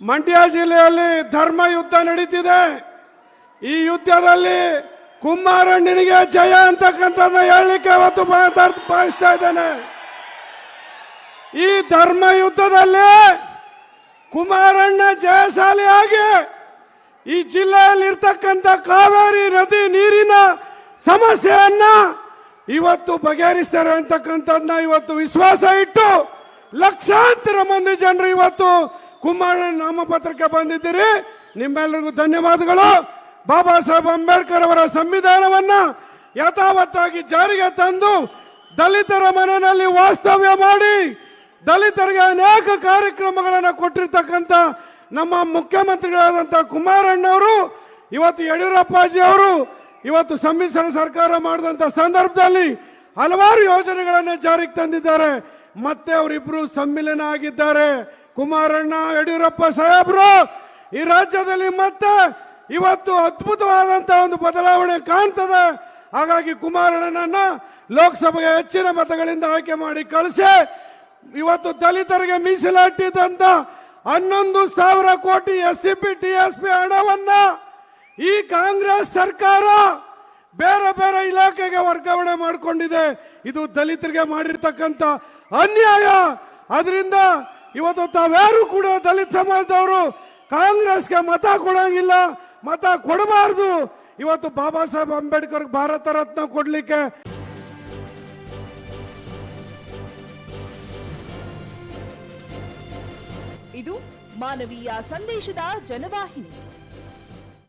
ಮಂಡ್ಯ ಜಿಲ್ಲೆಯಲ್ಲಿ ಧರ್ಮ ಯುದ್ಧ ನಡೀತಿದೆ. ಈ ಯುದ್ಧದಲ್ಲಿ ಕುಮಾರಣ್ಣನಿಗೆ ಜಯ ಅಂತಕ್ಕಂಥದ್ದನ್ನ ಹೇಳಲಿಕ್ಕೆ ಅವತ್ತು ಬಯಸ್ತಾ ಇದ್ದೇನೆ. ಈ ಧರ್ಮ ಯುದ್ಧದಲ್ಲಿ ಕುಮಾರಣ್ಣ ಜಯಶಾಲಿಯಾಗಿ ಈ ಜಿಲ್ಲೆಯಲ್ಲಿ ಇರ್ತಕ್ಕಂಥ ಕಾವೇರಿ ನದಿ ನೀರಿನ ಸಮಸ್ಯೆಯನ್ನ ಇವತ್ತು ಬಗೆಹರಿಸ್ತಾರೆ ಅಂತಕ್ಕಂಥದ್ದನ್ನ ಇವತ್ತು ವಿಶ್ವಾಸ ಇಟ್ಟು ಲಕ್ಷಾಂತರ ಮಂದಿ ಜನರು ಇವತ್ತು ಕುಮಾರಣ್ಣ ನಾಮಪತ್ರಕ್ಕೆ ಬಂದಿದ್ದೀರಿ. ನಿಮ್ಮೆಲ್ಲರಿಗೂ ಧನ್ಯವಾದಗಳು. ಬಾಬಾ ಸಾಹೇಬ್ ಅಂಬೇಡ್ಕರ್ ಅವರ ಸಂವಿಧಾನವನ್ನ ಯಥಾವತ್ತಾಗಿ ಜಾರಿಗೆ ತಂದು ದಲಿತರ ಮನೆಯಲ್ಲಿ ವಾಸ್ತವ್ಯ ಮಾಡಿ, ದಲಿತರಿಗೆ ಅನೇಕ ಕಾರ್ಯಕ್ರಮಗಳನ್ನು ಕೊಟ್ಟಿರ್ತಕ್ಕಂಥ ನಮ್ಮ ಮುಖ್ಯಮಂತ್ರಿಗಳಾದಂಥ ಕುಮಾರಣ್ಣವರು, ಇವತ್ತು ಯಡಿಯೂರಪ್ಪಾಜಿ ಅವರು, ಇವತ್ತು ಸಮ್ಮಿಶ್ರ ಸರ್ಕಾರ ಮಾಡಿದಂಥ ಸಂದರ್ಭದಲ್ಲಿ ಹಲವಾರು ಯೋಜನೆಗಳನ್ನು ಜಾರಿಗೆ ತಂದಿದ್ದಾರೆ. ಮತ್ತೆ ಅವರಿಬ್ಬರು ಸಮ್ಮಿಲನ ಆಗಿದ್ದಾರೆ. ಕುಮಾರಣ್ಣ ಯಡಿಯೂರಪ್ಪ ಸಾಹೇಬ್ರು, ಈ ರಾಜ್ಯದಲ್ಲಿ ಮತ್ತೆ ಇವತ್ತು ಅದ್ಭುತವಾದಂತ ಒಂದು ಬದಲಾವಣೆ ಕಾಣ್ತದೆ. ಹಾಗಾಗಿ ಕುಮಾರಣ್ಣನನ್ನ ಲೋಕಸಭೆಗೆ ಹೆಚ್ಚಿನ ಮತಗಳಿಂದ ಆಯ್ಕೆ ಮಾಡಿ ಕಳಿಸಿ. ಇವತ್ತು ದಲಿತರಿಗೆ ಮೀಸಲಾಟಿದಂತ ಹನ್ನೊಂದು ಸಾವಿರ ಕೋಟಿ S C P T S P ಹಣವನ್ನ ಈ ಕಾಂಗ್ರೆಸ್ ಸರ್ಕಾರ ಬೇರೆ ಬೇರೆ ಇಲಾಖೆಗೆ ವರ್ಗಾವಣೆ ಮಾಡಿಕೊಂಡಿದೆ. ಇದು ದಲಿತರಿಗೆ ಮಾಡಿರ್ತಕ್ಕಂಥ ಅನ್ಯಾಯ. ಅದರಿಂದ ಇವತ್ತು ತಾವ್ಯಾರು ಕೂಡ ದಲಿತ ಸಮಾಜದವರು ಕಾಂಗ್ರೆಸ್ಗೆ ಮತ ಕೊಡಂಗಿಲ್ಲ, ಮತ ಕೊಡಬಾರ್ದು. ಇವತ್ತು ಬಾಬಾ ಸಾಹೇಬ್ ಅಂಬೇಡ್ಕರ್ ಭಾರತ ರತ್ನ ಕೊಡ್ಲಿಕ್ಕೆ ಇದು ಮಾನವೀಯ ಸಂದೇಶದ ಜನವಾಹಿನಿ.